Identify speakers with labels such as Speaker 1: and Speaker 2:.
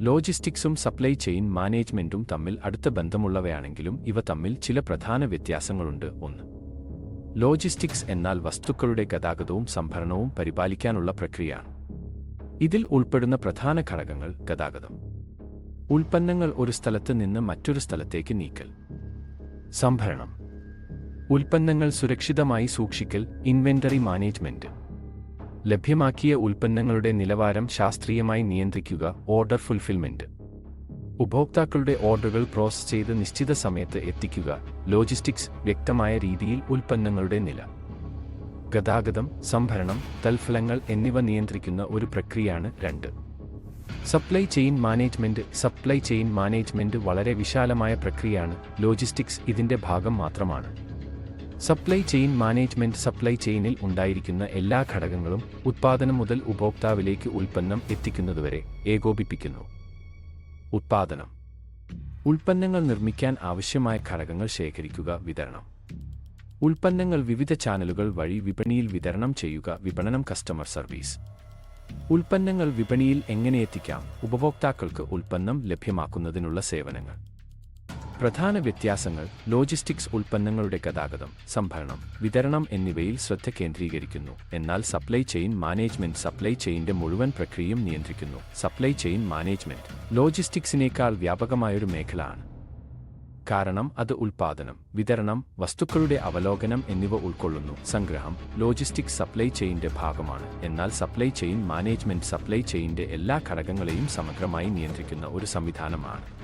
Speaker 1: ലോജിസ്റ്റിക്സും supply chain മാനേജ്മെന്റും തമ്മിൽ അടുത്ത ബന്ധമുള്ളവയാണെങ്കിലും ഇവ തമ്മിൽ ചില പ്രധാന വ്യത്യാസങ്ങളുണ്ട്. ഒന്ന് ലോജിസ്റ്റിക്സ് എന്നാൽ വസ്തുക്കളുടെ ഗതാഗതവും സംഭരണവും പരിപാലിക്കാനുള്ള പ്രക്രിയയാണ്. ഇതിൽ ഉൾപ്പെടുന്ന പ്രധാന ഘടകങ്ങൾ ഗതാഗതം. ഉൽപ്പന്നങ്ങൾ ഒരു സ്ഥലത്ത് നിന്ന് മറ്റൊരു സ്ഥലത്തേക്ക് നീക്കൽ. സംഭരണം. ഉൽപ്പന്നങ്ങൾ സുരക്ഷിതമായി സൂക്ഷിക്കൽ ഇൻവെന്ററി മാനേജ്മെന്റ്. ലഭ്യമാക്കിയ ഉൽപ്പന്നങ്ങളുടെ നിലവാരം ശാസ്ത്രീയമായി നിയന്ത്രിക്കുക. ഓർഡർ ഫുൾഫിൽമെന്റ് ഉപഭോക്താക്കളുടെ ഓർഡറുകൾ പ്രോസസ്സ് ചെയ്ത് നിശ്ചിത സമയത്ത് എത്തിക്കുക. ലോജിസ്റ്റിക്സ് വ്യക്തമായ രീതിയിൽ ഉൽപ്പന്നങ്ങളുടെ നില. ഗതാഗതം സംഭരണം തൽഫലങ്ങൾ എന്നിവ നിയന്ത്രിക്കുന്ന ഒരു പ്രക്രിയയാണ് രണ്ട്. Supply chain management supply chain management വളരെ വിശാലമായ പ്രക്രിയയാണ്. ലോജിസ്റ്റിക്സ് ഇതിന്റെ ഭാഗം മാത്രമാണ്. സപ്ലൈ ചെയിൻ മാനേജ്മെന്റ് സപ്ലൈ ചെയിനിൽ ഉണ്ടായിരിക്കുന്ന എല്ലാ ഘടകങ്ങളും ഉത്പാദനം മുതൽ ഉപഭോക്താവിലേക്ക് ഉൽപ്പന്നം എത്തിക്കുന്നതുവരെ ഏകോപിപ്പിക്കുന്നു. ഉത്പാദനം. ഉൽപ്പന്നങ്ങൾ നിർമ്മിക്കാൻ ആവശ്യമായ ഘടകങ്ങൾ ശേഖരിക്കുക വിതരണം. ഉൽപ്പന്നങ്ങൾ വിവിധ ചാനലുകൾ വഴി വിപണിയിൽ വിതരണം ചെയ്യുക വിപണനം കസ്റ്റമർ സർവീസ് ഉൽപ്പന്നങ്ങൾ വിപണിയിൽ എങ്ങനെ എത്തിക്കാം? ഉപഭോക്താക്കൾക്ക് ഉൽപ്പന്നം ലഭ്യമാക്കുന്നതിനുള്ള സേവനങ്ങൾ. പ്രധാന വ്യത്യാസങ്ങൾ ലോജിസ്റ്റിക്സ് ഉൽപ്പന്നങ്ങളുടെ ഗതാഗതം സംഭരണം വിതരണം എന്നിവയിൽ ശ്രദ്ധ കേന്ദ്രീകരിക്കുന്നു. എന്നാൽ സപ്ലൈ ചെയിൻ മാനേജ്മെന്റ് സപ്ലൈ ചെയിന്റെ മുഴുവൻ പ്രക്രിയയും നിയന്ത്രിക്കുന്നു. സപ്ലൈ ചെയിൻ മാനേജ്മെന്റ് ലോജിസ്റ്റിക്സിനേക്കാൾ വ്യാപകമായൊരു മേഖല ആണ് കാരണം അത് ഉൽപാദനം വിതരണം വസ്തുക്കളുടെ അവലോകനം എന്നിവ ഉൾക്കൊള്ളുന്നു. സംഗ്രഹം ലോജിസ്റ്റിക്സ് സപ്ലൈ ചെയിന്റെ ഭാഗമാണ്. എന്നാൽ സപ്ലൈ ചെയിൻ മാനേജ്മെന്റ് സപ്ലൈ ചെയിന്റെ എല്ലാ ഘടകങ്ങളെയും സമഗ്രമായി നിയന്ത്രിക്കുന്ന ഒരു സംവിധാനമാണ്.